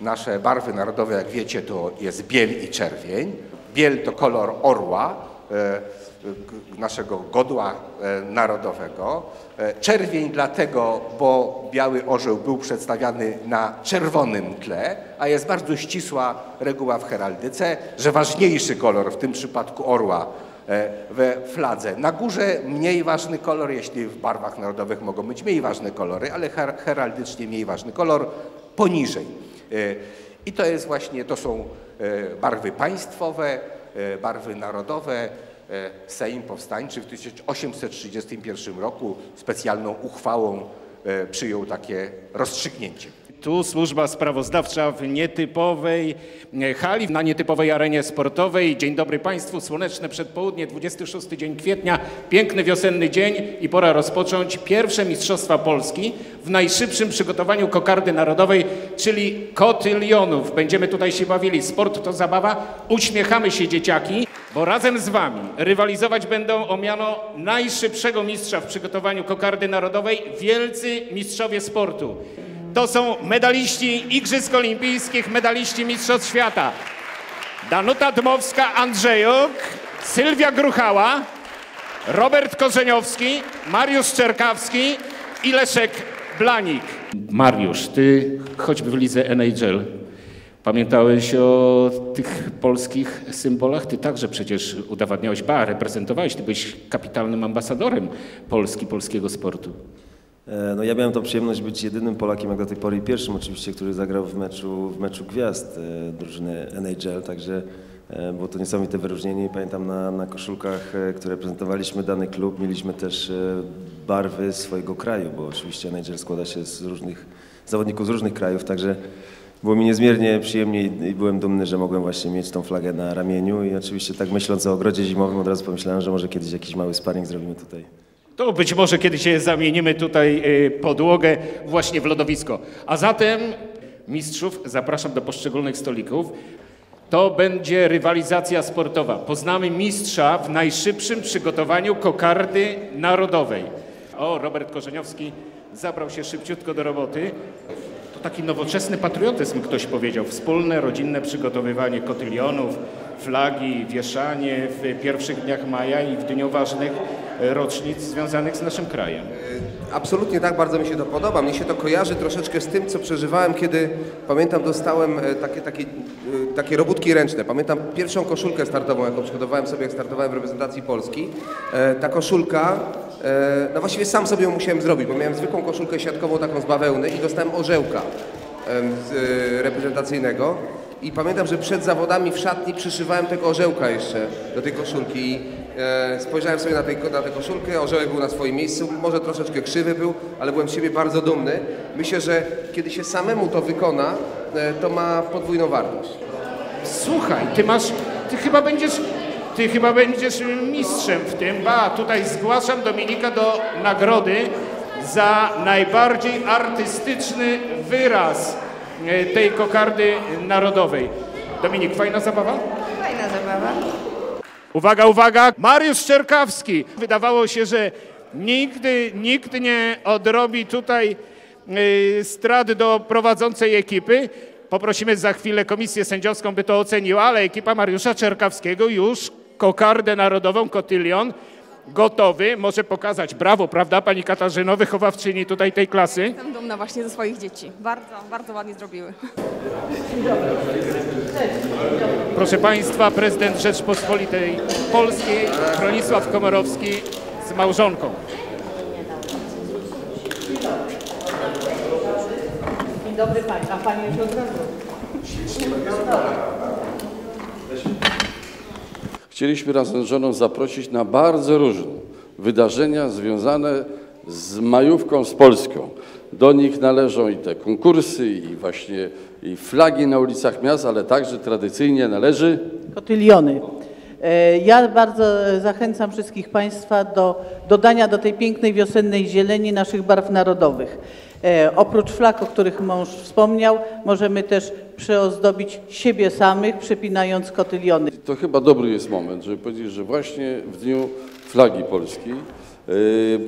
Nasze barwy narodowe, jak wiecie, to jest biel i czerwień. Biel to kolor orła, e, naszego godła e, narodowego. E, Czerwień dlatego, bo biały orzeł był przedstawiany na czerwonym tle, a jest bardzo ścisła reguła w heraldyce, że ważniejszy kolor, w tym przypadku orła, we fladze. Na górze mniej ważny kolor, jeśli w barwach narodowych mogą być mniej ważne kolory, ale her- heraldycznie mniej ważny kolor poniżej. E, I to jest właśnie, to są e, barwy państwowe, e, barwy narodowe. Sejm Powstańczy w 1831 roku specjalną uchwałą przyjął takie rozstrzygnięcie. Tu służba sprawozdawcza w nietypowej e, hali, na nietypowej arenie sportowej. Dzień dobry Państwu, słoneczne przedpołudnie, 26 dzień kwietnia, piękny wiosenny dzień i pora rozpocząć pierwsze Mistrzostwa Polski w najszybszym przygotowaniu kokardy narodowej, czyli kotylionów. Będziemy tutaj się bawili. Sport to zabawa, uśmiechamy się dzieciaki, bo razem z Wami rywalizować będą o miano najszybszego mistrza w przygotowaniu kokardy narodowej wielcy mistrzowie sportu. To są medaliści Igrzysk Olimpijskich, medaliści Mistrzostw Świata. Danuta Dmowska, Andrzejuk, Sylwia Gruchała, Robert Korzeniowski, Mariusz Czerkawski i Leszek Blanik. Mariusz, ty choćby w lidze NHL pamiętałeś o tych polskich symbolach? Ty także przecież udowadniałeś, ba, reprezentowałeś, ty byłeś kapitalnym ambasadorem Polski, polskiego sportu. E, No ja miałem tą przyjemność być jedynym Polakiem jak do tej pory i pierwszym oczywiście, który zagrał w meczu, w meczu gwiazd e, drużyny NHL, także e, było to niesamowite wyróżnienie pamiętam na, na koszulkach, które prezentowaliśmy dany klub, mieliśmy też barwy swojego kraju, bo oczywiście NHL składa się z różnych zawodników z różnych krajów, także było mi niezmiernie przyjemnie i byłem dumny, że mogłem właśnie mieć tą flagę na ramieniu i oczywiście tak myśląc o ogrodzie zimowym od razu pomyślałem, że może kiedyś jakiś mały sparring zrobimy tutaj. To być może kiedyś się zamienimy tutaj y, podłogę właśnie w lodowisko. A zatem mistrzów zapraszam do poszczególnych stolików. To będzie rywalizacja sportowa. Poznamy mistrza w najszybszym przygotowaniu kokardy narodowej. O, Robert Korzeniowski zabrał się szybciutko do roboty. To taki nowoczesny patriotyzm, ktoś powiedział. Wspólne, rodzinne przygotowywanie kotylionów, flagi, wieszanie w pierwszych dniach maja i w dniu ważnych e, rocznic związanych z naszym krajem. Absolutnie tak, bardzo mi się to podoba. Mnie się to kojarzy troszeczkę z tym, co przeżywałem, kiedy pamiętam dostałem e, takie, takie, e, takie robótki ręczne. Pamiętam pierwszą koszulkę startową, jaką przygotowałem sobie, jak startowałem w reprezentacji Polski. E, Ta koszulka, e, no właściwie sam sobie ją musiałem zrobić, bo miałem zwykłą koszulkę siatkową taką z bawełny i dostałem orzełka e, reprezentacyjnego. I pamiętam, że przed zawodami w szatni przyszywałem tego orzełka jeszcze do tej koszulki. I, e, spojrzałem sobie na, tej, na tę koszulkę, orzełek był na swoim miejscu, może troszeczkę krzywy był, ale byłem z siebie bardzo dumny. Myślę, że kiedy się samemu to wykona, e, to ma podwójną wartość. Słuchaj, ty masz, ty chyba będziesz, ty chyba będziesz mistrzem w tym. Ba, tutaj zgłaszam Dominika do nagrody za najbardziej artystyczny wyraz tej kokardy narodowej. Dominik, fajna zabawa? Fajna zabawa. Uwaga, uwaga! Mariusz Czerkawski. Wydawało się, że nigdy, nikt nie odrobi tutaj y, strat do prowadzącej ekipy. Poprosimy za chwilę komisję sędziowską, by to oceniła, ale ekipa Mariusza Czerkawskiego już kokardę narodową Kotylion gotowy. Może pokazać. Brawo, prawda, pani Katarzyno, wychowawczyni tutaj tej klasy. Jestem dumna właśnie ze swoich dzieci. Bardzo, bardzo ładnie zrobiły. Proszę Państwa, prezydent Rzeczpospolitej Polskiej, Bronisław Komorowski z małżonką. Dzień dobry Pani, a Pani już od razu. Chcieliśmy razem z żoną zaprosić na bardzo różne wydarzenia związane z majówką z Polską. Do nich należą i te konkursy, i właśnie i flagi na ulicach miast, ale także tradycyjnie należy Kotyliony. E, Ja bardzo e, zachęcam wszystkich Państwa do dodania do tej pięknej wiosennej zieleni naszych barw narodowych. E, Oprócz flag, o których mąż wspomniał, możemy też przyozdobić siebie samych, przypinając kotyliony. To chyba dobry jest moment, żeby powiedzieć, że właśnie w Dniu Flagi Polskiej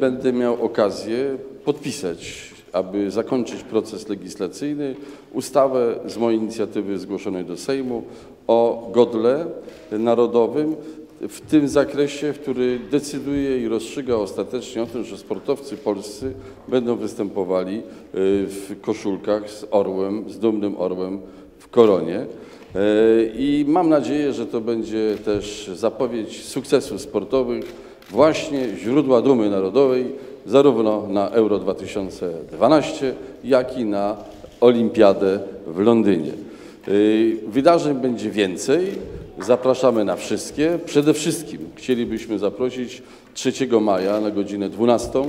będę miał okazję podpisać aby zakończyć proces legislacyjny, ustawę z mojej inicjatywy zgłoszonej do Sejmu o godle narodowym w tym zakresie, który decyduje i rozstrzyga ostatecznie o tym, że sportowcy polscy będą występowali y, w koszulkach z orłem, z dumnym orłem w koronie. E, I mam nadzieję, że to będzie też zapowiedź sukcesów sportowych, właśnie źródła dumy narodowej, zarówno na Euro 2012, jak i na Olimpiadę w Londynie. Y, Wydarzeń będzie więcej. Zapraszamy na wszystkie. Przede wszystkim chcielibyśmy zaprosić 3 maja na godzinę 12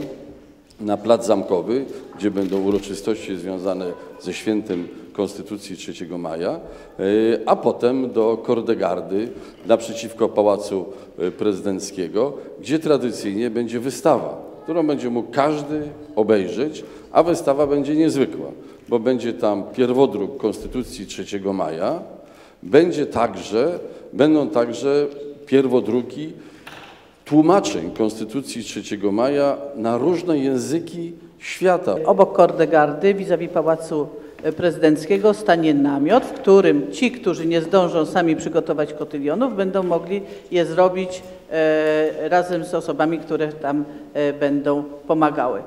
na Plac Zamkowy, gdzie będą uroczystości związane ze świętem Konstytucji 3 maja, y, a potem do Kordegardy naprzeciwko Pałacu y, Prezydenckiego, gdzie tradycyjnie będzie wystawa, którą będzie mógł każdy obejrzeć, a wystawa będzie niezwykła, bo będzie tam pierwodruk Konstytucji 3 maja, będzie także, będą także pierwodruki tłumaczeń Konstytucji 3 maja na różne języki świata. Obok Kordegardy, vis-a-vis Pałacu Prezydenckiego, stanie namiot, w którym ci, którzy nie zdążą sami przygotować kotylionów, będą mogli je zrobić e, razem z osobami, które tam e, będą pomagały.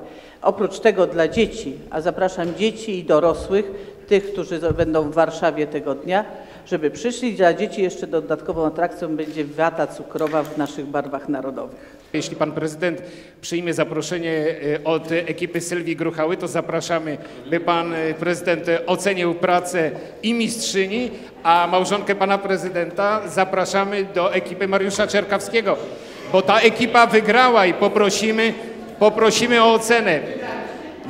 Oprócz tego dla dzieci, a zapraszam dzieci i dorosłych, tych, którzy będą w Warszawie tego dnia, żeby przyszli. Dla dzieci jeszcze dodatkową atrakcją będzie wata cukrowa w naszych barwach narodowych. Jeśli pan prezydent przyjmie zaproszenie e, od ekipy Sylwii Gruchały, to zapraszamy, by pan e, prezydent ocenił pracę i mistrzyni, a małżonkę pana prezydenta zapraszamy do ekipy Mariusza Czerkawskiego, bo ta ekipa wygrała i poprosimy, poprosimy o ocenę.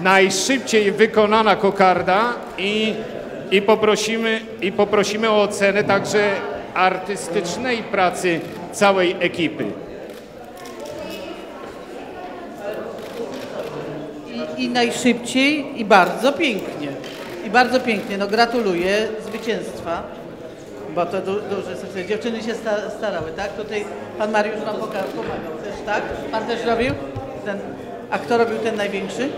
Najszybciej wykonana kokarda i, i, poprosimy, i poprosimy o ocenę także artystycznej pracy całej ekipy. I, I najszybciej i bardzo pięknie. I bardzo pięknie. No gratuluję zwycięstwa, bo to du, sukces. Dziewczyny się sta, starały, tak? Tutaj pan Mariusz poka- pomagał też, tak? Pan też robił? Ten, a kto robił ten największy?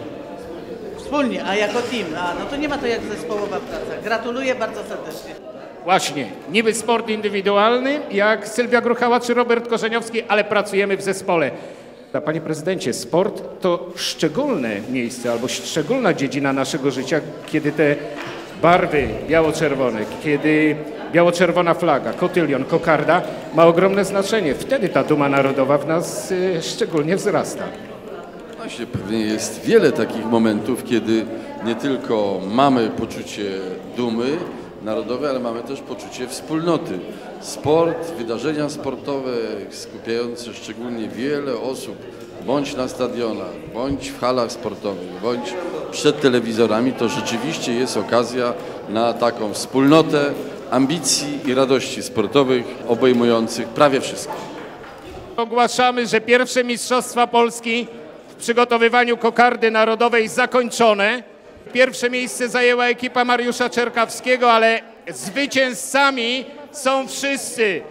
Wspólnie, a jako team. A, no to nie ma to jak zespołowa praca. Gratuluję bardzo serdecznie. Właśnie, niby sport indywidualny, jak Sylwia Gruchała czy Robert Korzeniowski, ale pracujemy w zespole. Panie prezydencie, sport to szczególne miejsce albo szczególna dziedzina naszego życia, kiedy te barwy biało-czerwone, kiedy biało-czerwona flaga, kotylion, kokarda ma ogromne znaczenie. Wtedy ta duma narodowa w nas y, szczególnie wzrasta. Właśnie pewnie jest wiele takich momentów, kiedy nie tylko mamy poczucie dumy narodowej, ale mamy też poczucie wspólnoty. Sport, wydarzenia sportowe skupiające szczególnie wiele osób, bądź na stadionach, bądź w halach sportowych, bądź przed telewizorami, to rzeczywiście jest okazja na taką wspólnotę ambicji i radości sportowych obejmujących prawie wszystko. Ogłaszamy, że pierwsze Mistrzostwa Polski przygotowywaniu kokardy narodowej zakończone. Pierwsze miejsce zajęła ekipa Mariusza Czerkawskiego, ale zwycięzcami są wszyscy.